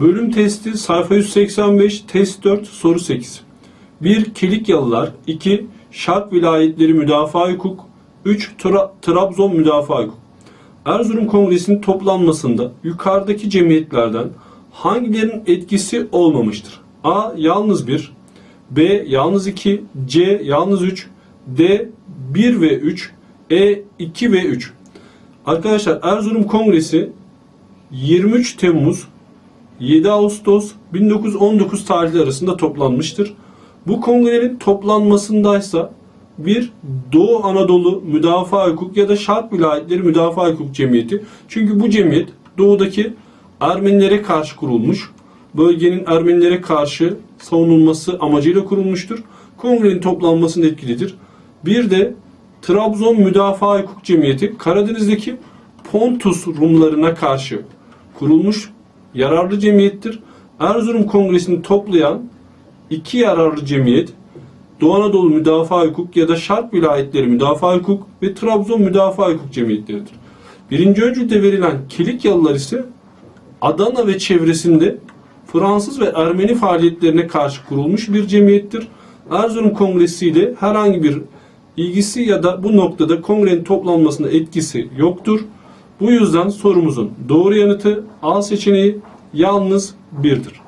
Bölüm testi sayfa 185 test 4 soru 8. 1. Kilikyalılar 2. Şark vilayetleri müdafaa hukuk 3. Tra- Trabzon müdafaa hukuk Erzurum Kongresi'nin toplanmasında yukarıdaki cemiyetlerden hangilerinin etkisi olmamıştır? A. Yalnız 1 B. Yalnız 2 C. Yalnız 3 D. 1 ve 3 E. 2 ve 3 Arkadaşlar Erzurum Kongresi 23 Temmuz 7 Ağustos 1919 tarihleri arasında toplanmıştır. Bu kongrenin toplanmasındaysa bir Doğu Anadolu Müdafaa Hukuk ya da Şark Vilayetleri Müdafaa Hukuk Cemiyeti. Çünkü bu cemiyet doğudaki Ermenilere karşı kurulmuş, bölgenin Ermenilere karşı savunulması amacıyla kurulmuştur. Kongrenin toplanmasında etkilidir. Bir de Trabzon Müdafaa Hukuk Cemiyeti Karadeniz'deki Pontus Rumlarına karşı kurulmuş yararlı cemiyettir. Erzurum Kongresi'ni toplayan iki yararlı cemiyet Doğu Anadolu Müdafaa Hukuk ya da Şark Vilayetleri Müdafaa Hukuk ve Trabzon Müdafaa Hukuk Cemiyetleridir. Birinci öncülde verilen Kilikyalılar ise Adana ve çevresinde Fransız ve Ermeni faaliyetlerine karşı kurulmuş bir cemiyettir. Erzurum Kongresi ile herhangi bir ilgisi ya da bu noktada kongrenin toplanmasına etkisi yoktur. Bu yüzden sorumuzun doğru yanıtı A seçeneği yalnız birdir.